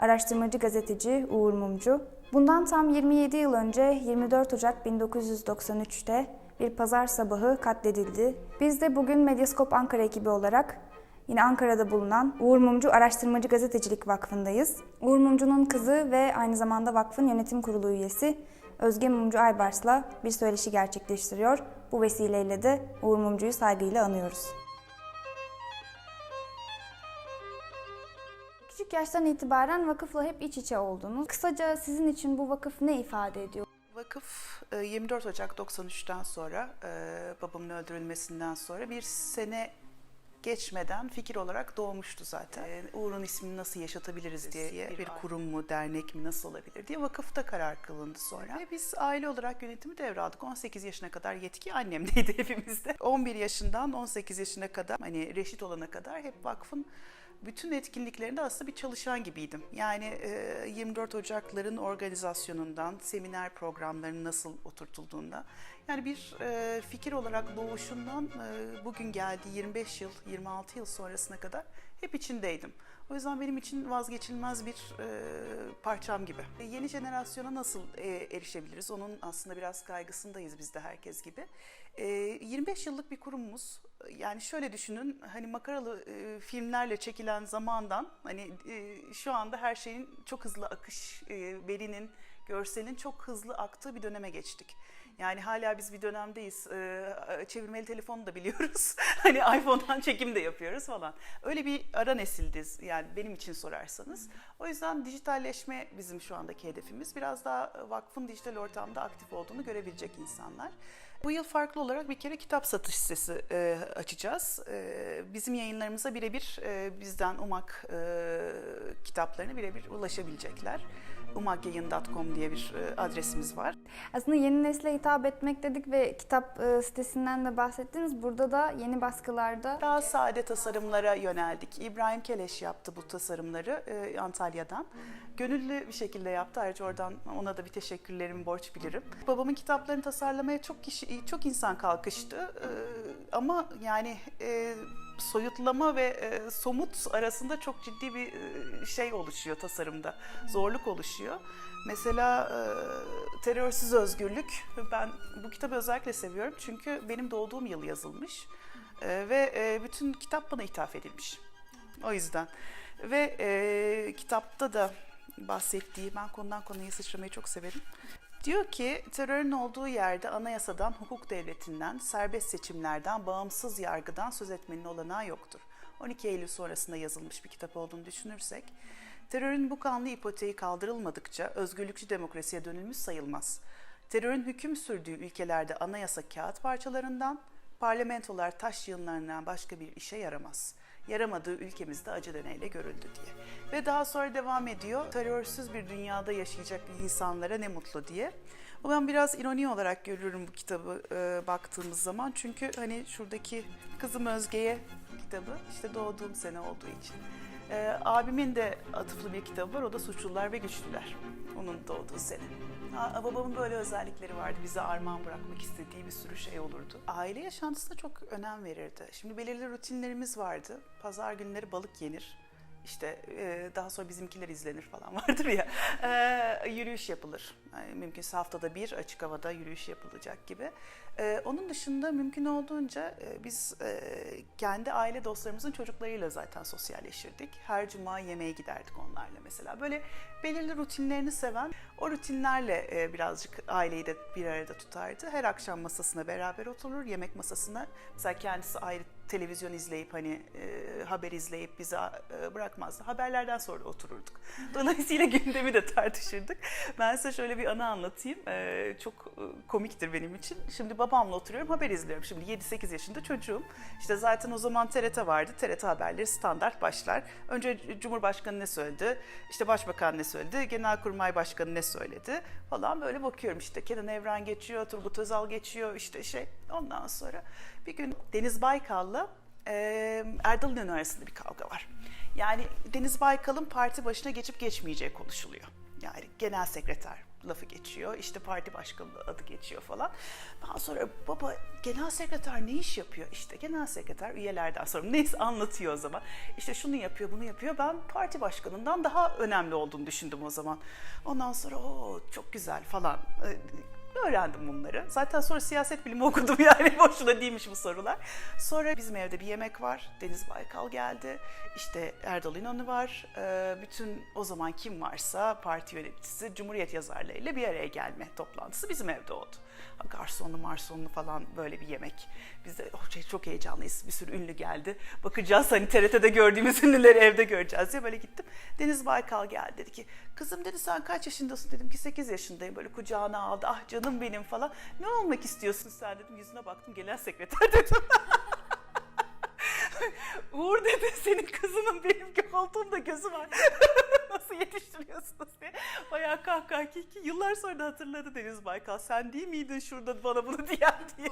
araştırmacı gazeteci Uğur Mumcu. Bundan tam 27 yıl önce 24 Ocak 1993'te bir pazar sabahı katledildi. Biz de bugün Medyaskop Ankara ekibi olarak yine Ankara'da bulunan Uğur Mumcu Araştırmacı Gazetecilik Vakfı'ndayız. Uğur Mumcu'nun kızı ve aynı zamanda vakfın yönetim kurulu üyesi Özge Mumcu Aybars'la bir söyleşi gerçekleştiriyor. Bu vesileyle de Uğur Mumcu'yu saygıyla anıyoruz. Küçük yaştan itibaren vakıfla hep iç içe oldunuz. Kısaca sizin için bu vakıf ne ifade ediyor? Vakıf e, 24 Ocak 93'ten sonra e, babamın öldürülmesinden sonra bir sene geçmeden fikir olarak doğmuştu zaten. E, Uğur'un ismini nasıl yaşatabiliriz diye bir kurum mu, dernek mi nasıl olabilir diye vakıfta karar kılındı sonra. Ve biz aile olarak yönetimi devraldık. 18 yaşına kadar yetki annemdeydi hepimizde. 11 yaşından 18 yaşına kadar hani reşit olana kadar hep vakfın bütün etkinliklerinde aslında bir çalışan gibiydim. Yani e, 24 Ocakların organizasyonundan, seminer programlarının nasıl oturtulduğunda. Yani bir e, fikir olarak doğuşundan e, bugün geldi 25 yıl, 26 yıl sonrasına kadar hep içindeydim. O yüzden benim için vazgeçilmez bir e, parçam gibi. E, yeni jenerasyona nasıl e, erişebiliriz? Onun aslında biraz kaygısındayız biz de herkes gibi. E, 25 yıllık bir kurumumuz. Yani şöyle düşünün, hani makaralı e, filmlerle çekilen zamandan, hani e, şu anda her şeyin çok hızlı akış, e, verinin, görselin çok hızlı aktığı bir döneme geçtik. Yani hala biz bir dönemdeyiz. Ee, çevirmeli telefonu da biliyoruz. hani iPhone'dan çekim de yapıyoruz falan. Öyle bir ara nesildiz yani benim için sorarsanız. O yüzden dijitalleşme bizim şu andaki hedefimiz. Biraz daha vakfın dijital ortamda aktif olduğunu görebilecek insanlar. Bu yıl farklı olarak bir kere kitap satış sitesi e, açacağız. E, bizim yayınlarımıza birebir e, bizden UMAK e, kitaplarına birebir ulaşabilecekler. umakyayın.com diye bir e, adresimiz var. Aslında yeni nesle hitap etmek dedik ve kitap e, sitesinden de bahsettiniz. Burada da yeni baskılarda Daha sade tasarımlara yöneldik. İbrahim Keleş yaptı bu tasarımları e, Antalya'dan. Gönüllü bir şekilde yaptı. Ayrıca oradan ona da bir teşekkürlerimi borç bilirim. Babamın kitaplarını tasarlamaya çok kişi, çok insan kalkıştı. Ama yani soyutlama ve e, somut arasında çok ciddi bir e, şey oluşuyor tasarımda. Zorluk oluşuyor. Mesela e, Terörsüz Özgürlük. Ben bu kitabı özellikle seviyorum çünkü benim doğduğum yıl yazılmış. E, ve e, bütün kitap bana ithaf edilmiş. O yüzden. Ve e, kitapta da bahsettiği, ben konudan konuya sıçramayı çok severim. Diyor ki terörün olduğu yerde anayasadan, hukuk devletinden, serbest seçimlerden, bağımsız yargıdan söz etmenin olanağı yoktur. 12 Eylül sonrasında yazılmış bir kitap olduğunu düşünürsek, terörün bu kanlı ipoteği kaldırılmadıkça özgürlükçü demokrasiye dönülmüş sayılmaz. Terörün hüküm sürdüğü ülkelerde anayasa kağıt parçalarından, parlamentolar taş yığınlarından başka bir işe yaramaz. Yaramadığı ülkemizde acı deneyle görüldü diye. Ve daha sonra devam ediyor. Terörsüz bir dünyada yaşayacak insanlara ne mutlu diye. O ben biraz ironi olarak görüyorum bu kitabı e, baktığımız zaman. Çünkü hani şuradaki kızım Özge'ye kitabı işte doğduğum sene olduğu için. E, abimin de atıflı bir kitabı var. O da Suçlular ve Güçlüler. Onun doğduğu sene. Babamın böyle özellikleri vardı. Bize armağan bırakmak istediği bir sürü şey olurdu. Aile yaşantısına çok önem verirdi. Şimdi belirli rutinlerimiz vardı. Pazar günleri balık yenir. İşte e, daha sonra bizimkiler izlenir falan vardır ya. E, yürüyüş yapılır. Yani mümkünse haftada bir açık havada yürüyüş yapılacak gibi. E, onun dışında mümkün olduğunca e, biz e, kendi aile dostlarımızın çocuklarıyla zaten sosyalleşirdik. Her cuma yemeğe giderdik onlarla mesela. Böyle belirli rutinlerini seven, o rutinlerle e, birazcık aileyi de bir arada tutardı. Her akşam masasına beraber oturur, yemek masasına. Mesela kendisi ayrı televizyon izleyip hani e, haber izleyip bizi e, bırakmazdı. Haberlerden sonra otururduk. Dolayısıyla gündemi de tartışırdık. Ben size şöyle bir anı anlatayım. E, çok e, komiktir benim için. Şimdi babamla oturuyorum, haber izliyorum. Şimdi 7-8 yaşında çocuğum. İşte zaten o zaman TRT vardı. TRT haberleri standart başlar. Önce Cumhurbaşkanı ne söyledi? İşte Başbakan ne söyledi? Genelkurmay Başkanı ne söyledi? Falan böyle bakıyorum işte Kenan Evren geçiyor, Turgut Özal geçiyor işte şey. Ondan sonra bir gün Deniz Baykal'la e, Erdal arasında bir kavga var. Yani Deniz Baykal'ın parti başına geçip geçmeyeceği konuşuluyor. Yani genel sekreter lafı geçiyor. İşte parti başkanlığı adı geçiyor falan. Daha sonra baba genel sekreter ne iş yapıyor? İşte genel sekreter üyelerden sonra neyse anlatıyor o zaman. İşte şunu yapıyor bunu yapıyor. Ben parti başkanından daha önemli olduğunu düşündüm o zaman. Ondan sonra o çok güzel falan. Öğrendim bunları. Zaten sonra siyaset bilimi okudum yani boşuna değilmiş bu sorular. Sonra bizim evde bir yemek var. Deniz Baykal geldi. İşte Erdal İnanı var. Ee, bütün o zaman kim varsa parti yöneticisi, Cumhuriyet yazarlarıyla bir araya gelme toplantısı bizim evde oldu. Garsonlu marsonlu falan böyle bir yemek. Biz de oh, şey, çok heyecanlıyız. Bir sürü ünlü geldi. Bakacağız hani TRT'de gördüğümüz ünlüleri evde göreceğiz diye böyle gittim. Deniz Baykal geldi dedi ki kızım dedi sen kaç yaşındasın dedim ki 8 yaşındayım böyle kucağına aldı ah canım benim falan. Ne olmak istiyorsun sen dedim yüzüne baktım genel sekreter dedim. Uğur dedi senin kızının benim koltuğumda gözü var. Nasıl yetiştiriyorsunuz diye. Bayağı kahkaha kiki. Yıllar sonra da hatırladı Deniz Baykal. Sen değil miydin şurada bana bunu diyen diye.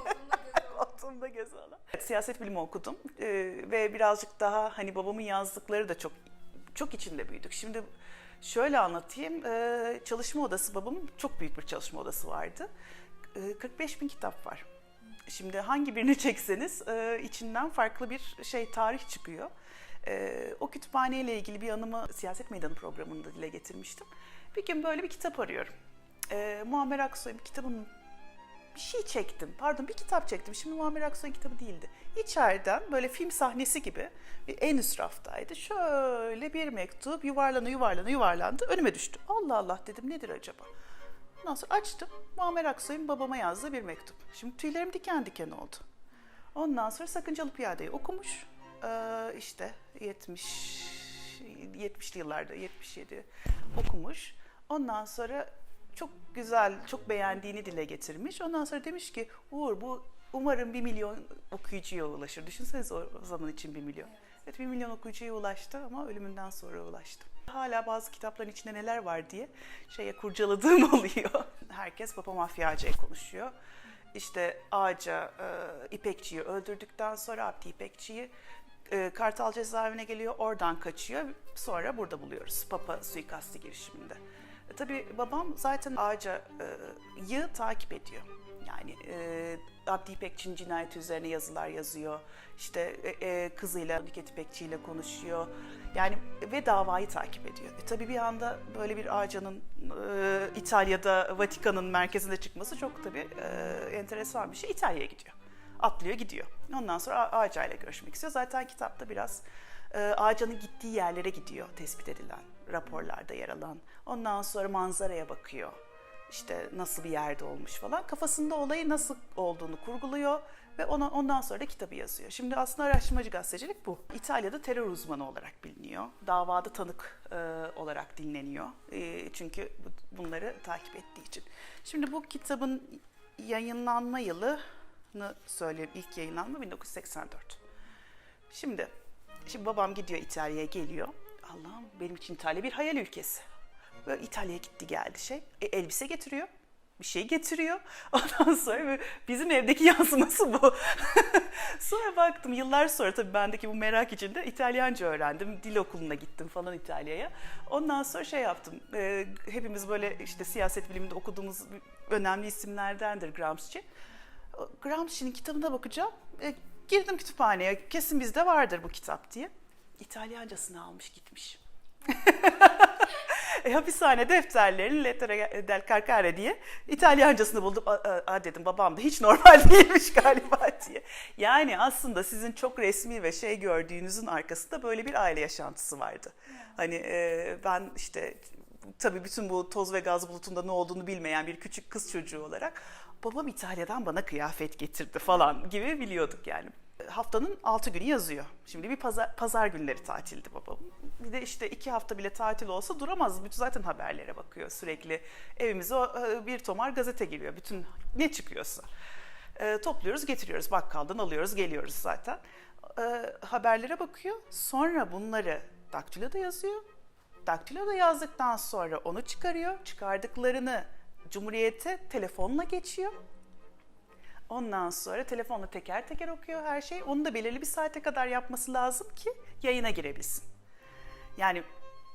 Koltuğumda olan. Siyaset bilimi okudum Ee, ve birazcık daha hani babamın yazdıkları da çok çok içinde büyüdük. Şimdi şöyle anlatayım. Ee, çalışma odası babamın çok büyük bir çalışma odası vardı. Ee, 45 bin kitap var. Şimdi hangi birini çekseniz e, içinden farklı bir şey tarih çıkıyor. E, o kütüphaneyle ilgili bir anımı siyaset meydanı programında dile getirmiştim. Bir gün böyle bir kitap arıyorum. E, Muammer Aksoy'un kitabının bir şey çektim. Pardon bir kitap çektim. Şimdi Muammer Aksoy'un kitabı değildi. İçeriden böyle film sahnesi gibi en üst raftaydı. Şöyle bir mektup yuvarlana yuvarlana yuvarlandı. Önüme düştü. Allah Allah dedim nedir acaba? Ondan sonra açtım. Muammer Aksoy'un babama yazdığı bir mektup. Şimdi tüylerim diken diken oldu. Ondan sonra Sakıncalı Piyade'yi okumuş. Ee, işte 70 70'li yıllarda 77 okumuş. Ondan sonra çok güzel, çok beğendiğini dile getirmiş. Ondan sonra demiş ki Uğur bu umarım bir milyon okuyucuya ulaşır. Düşünsenize o zaman için bir milyon. Evet bir milyon okuyucuya ulaştı ama ölümünden sonra ulaştı. Hala bazı kitapların içinde neler var diye şeye kurcaladığım oluyor. Herkes Papa Mafyacı'ya konuşuyor. İşte Ağaca, e, İpekçi'yi öldürdükten sonra Abdi İpekçi'yi e, Kartal cezaevine geliyor, oradan kaçıyor. Sonra burada buluyoruz Papa suikasti girişiminde. E, tabii babam zaten Ağaca'yı takip ediyor. Yani e, Abdi İpekçi'nin cinayeti üzerine yazılar yazıyor. İşte e, e, kızıyla Nüket İpekçi ile konuşuyor. Yani ve davayı takip ediyor. E, tabii bir anda böyle bir Ağaca'nın e, İtalya'da Vatikan'ın merkezinde çıkması çok tabii e, enteresan bir şey. İtalya'ya gidiyor. Atlıyor gidiyor. Ondan sonra Ağaca ile görüşmek istiyor. Zaten kitapta biraz e, Ağaca'nın gittiği yerlere gidiyor tespit edilen raporlarda yer alan. Ondan sonra manzaraya bakıyor işte nasıl bir yerde olmuş falan. Kafasında olayı nasıl olduğunu kurguluyor ve ona, ondan sonra da kitabı yazıyor. Şimdi aslında araştırmacı gazetecilik bu. İtalya'da terör uzmanı olarak biliniyor. Davada tanık e, olarak dinleniyor. E, çünkü bu- bunları takip ettiği için. Şimdi bu kitabın yayınlanma yılını söyleyeyim. İlk yayınlanma 1984. Şimdi, şimdi babam gidiyor İtalya'ya geliyor. Allah'ım benim için İtalya bir hayal ülkesi. Böyle İtalya'ya gitti geldi şey. E, elbise getiriyor. Bir şey getiriyor. Ondan sonra bizim evdeki yansıması bu. sonra baktım yıllar sonra tabii bendeki bu merak içinde İtalyanca öğrendim. Dil okuluna gittim falan İtalya'ya. Ondan sonra şey yaptım. e, hepimiz böyle işte siyaset biliminde okuduğumuz önemli isimlerdendir Gramsci. Gramsci'nin kitabına bakacağım. E, girdim kütüphaneye. Kesin bizde vardır bu kitap diye. İtalyancasını almış gitmiş. E, hapishane defterlerini Lettere del Carcare diye İtalyancasını buldum. Aa, aa, dedim babam da hiç normal değilmiş galiba diye. Yani aslında sizin çok resmi ve şey gördüğünüzün arkasında böyle bir aile yaşantısı vardı. Hani e, ben işte tabii bütün bu toz ve gaz bulutunda ne olduğunu bilmeyen bir küçük kız çocuğu olarak babam İtalya'dan bana kıyafet getirdi falan gibi biliyorduk yani. Haftanın altı günü yazıyor. Şimdi bir pazar, pazar günleri tatildi babam. Bir de işte iki hafta bile tatil olsa duramaz. Bütün zaten haberlere bakıyor sürekli. Evimize e, bir tomar gazete geliyor. Bütün ne çıkıyorsa. E, topluyoruz getiriyoruz bakkaldan alıyoruz geliyoruz zaten. E, haberlere bakıyor. Sonra bunları daktiloda yazıyor. Daktiloda yazdıktan sonra onu çıkarıyor. Çıkardıklarını Cumhuriyet'e telefonla geçiyor. Ondan sonra telefonla teker teker okuyor her şey. Onu da belirli bir saate kadar yapması lazım ki yayına girebilsin. Yani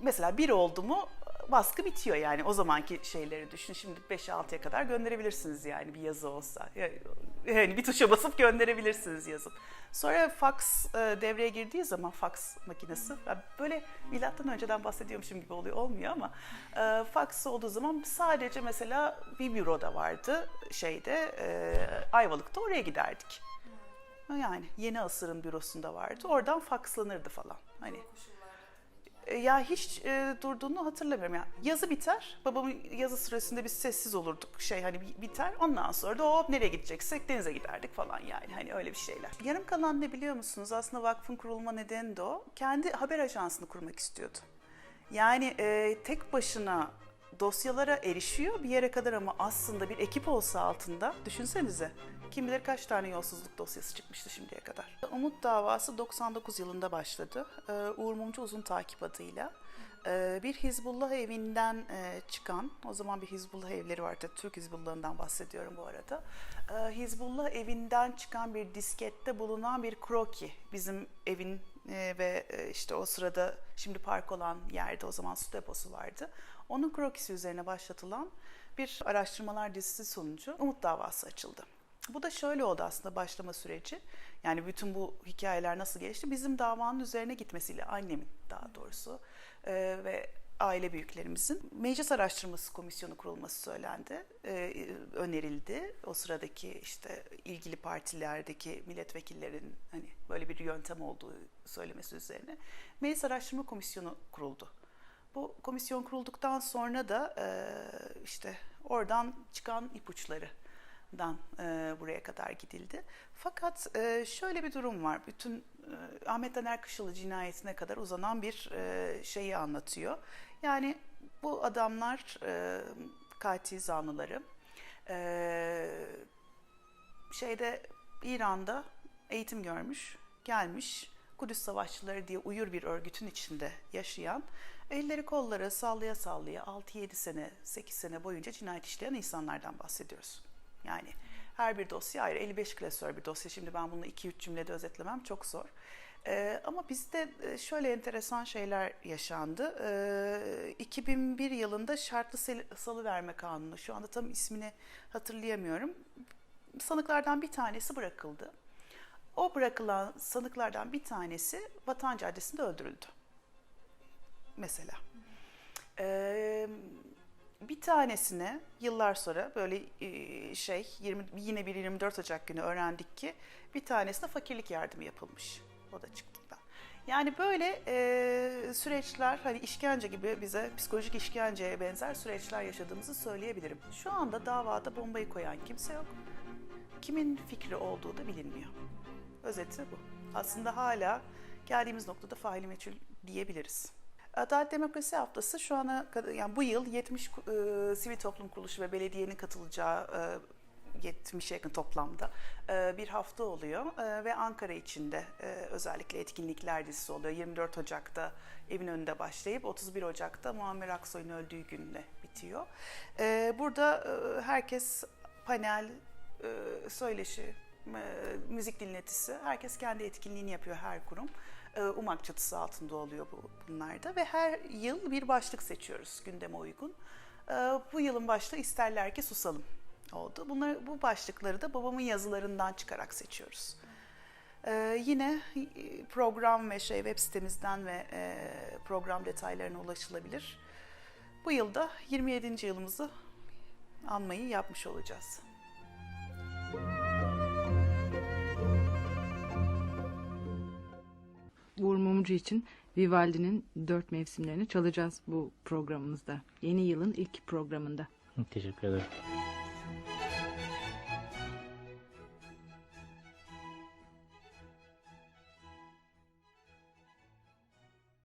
mesela bir oldu mu baskı bitiyor yani o zamanki şeyleri düşün. Şimdi 5'e 6'ya kadar gönderebilirsiniz yani bir yazı olsa. Yani bir tuşa basıp gönderebilirsiniz yazıp. Sonra fax e, devreye girdiği zaman fax makinesi böyle milattan önceden bahsediyormuşum gibi oluyor olmuyor ama e, fax olduğu zaman sadece mesela bir büroda vardı şeyde e, Ayvalık'ta oraya giderdik. Yani yeni asırın bürosunda vardı. Oradan fakslanırdı falan. Hani e, ya hiç e, durduğunu hatırlamıyorum. Yani yazı biter. Babamın yazı süresinde biz sessiz olurduk. Şey hani bi- biter. Ondan sonra da hop nereye gideceksek denize giderdik falan yani. Hani öyle bir şeyler. Yarım kalan ne biliyor musunuz? Aslında vakfın kurulma nedeni de o. Kendi haber ajansını kurmak istiyordu. Yani e, tek başına dosyalara erişiyor bir yere kadar ama aslında bir ekip olsa altında düşünsenize kim bilir kaç tane yolsuzluk dosyası çıkmıştı şimdiye kadar. Umut davası 99 yılında başladı. Ee, Uğur Mumcu Uzun Takip adıyla. Ee, bir Hizbullah evinden e, çıkan, o zaman bir Hizbullah evleri vardı, Türk Hizbullah'ından bahsediyorum bu arada. Ee, Hizbullah evinden çıkan bir diskette bulunan bir kroki, bizim evin e, ve e, işte o sırada şimdi park olan yerde o zaman su deposu vardı. Onun krokisi üzerine başlatılan bir araştırmalar dizisi sonucu Umut davası açıldı. Bu da şöyle oldu aslında başlama süreci. Yani bütün bu hikayeler nasıl gelişti? Bizim davanın üzerine gitmesiyle annemin daha doğrusu e, ve aile büyüklerimizin meclis araştırması komisyonu kurulması söylendi, e, önerildi. O sıradaki işte ilgili partilerdeki milletvekillerin hani böyle bir yöntem olduğu söylemesi üzerine meclis araştırma komisyonu kuruldu. Bu komisyon kurulduktan sonra da e, işte oradan çıkan ipuçları dan e, buraya kadar gidildi. Fakat e, şöyle bir durum var. Bütün e, Ahmet Taner Kışılı cinayetine kadar uzanan bir e, şeyi anlatıyor. Yani bu adamlar e, katil zanlıları e, şeyde İran'da eğitim görmüş, gelmiş Kudüs Savaşçıları diye uyur bir örgütün içinde yaşayan, elleri kolları sallaya sallaya 6-7 sene, 8 sene boyunca cinayet işleyen insanlardan bahsediyoruz. Yani her bir dosya ayrı. 55 klasör bir dosya. Şimdi ben bunu 2-3 cümlede özetlemem çok zor. Ee, ama bizde e, şöyle enteresan şeyler yaşandı. Ee, 2001 yılında şartlı sel- salıverme kanunu, şu anda tam ismini hatırlayamıyorum. Sanıklardan bir tanesi bırakıldı. O bırakılan sanıklardan bir tanesi Vatan Caddesi'nde öldürüldü. Mesela. Ee, bir tanesine yıllar sonra böyle e, şey 20, yine bir 24 Ocak günü öğrendik ki bir tanesine fakirlik yardımı yapılmış. O da çıktığında. Yani böyle e, süreçler hani işkence gibi bize psikolojik işkenceye benzer süreçler yaşadığımızı söyleyebilirim. Şu anda davada bombayı koyan kimse yok. Kimin fikri olduğu da bilinmiyor. Özeti bu. Aslında hala geldiğimiz noktada faili meçhul diyebiliriz. Adalet Demokrasi Haftası şu ana kadar yani bu yıl 70 e, sivil toplum kuruluşu ve belediyenin katılacağı e, 70'e yakın toplamda e, bir hafta oluyor E, ve Ankara içinde e, özellikle etkinlikler dizisi oluyor. 24 Ocak'ta evin önünde başlayıp 31 Ocak'ta Muammer Aksoy'un öldüğü günle bitiyor. Burada herkes panel, söyleşi, müzik dinletisi, herkes kendi etkinliğini yapıyor her kurum. E, UMAK çatısı altında oluyor bu, bunlar da ve her yıl bir başlık seçiyoruz gündeme uygun. E, bu yılın başlığı isterler ki susalım oldu. Bunları, bu başlıkları da babamın yazılarından çıkarak seçiyoruz. E, yine e, program ve şey web sitemizden ve e, program detaylarına ulaşılabilir. Bu yılda 27. yılımızı anmayı yapmış olacağız. Uğur Mumcu için Vivaldi'nin dört mevsimlerini çalacağız bu programımızda. Yeni yılın ilk programında. Teşekkür ederim.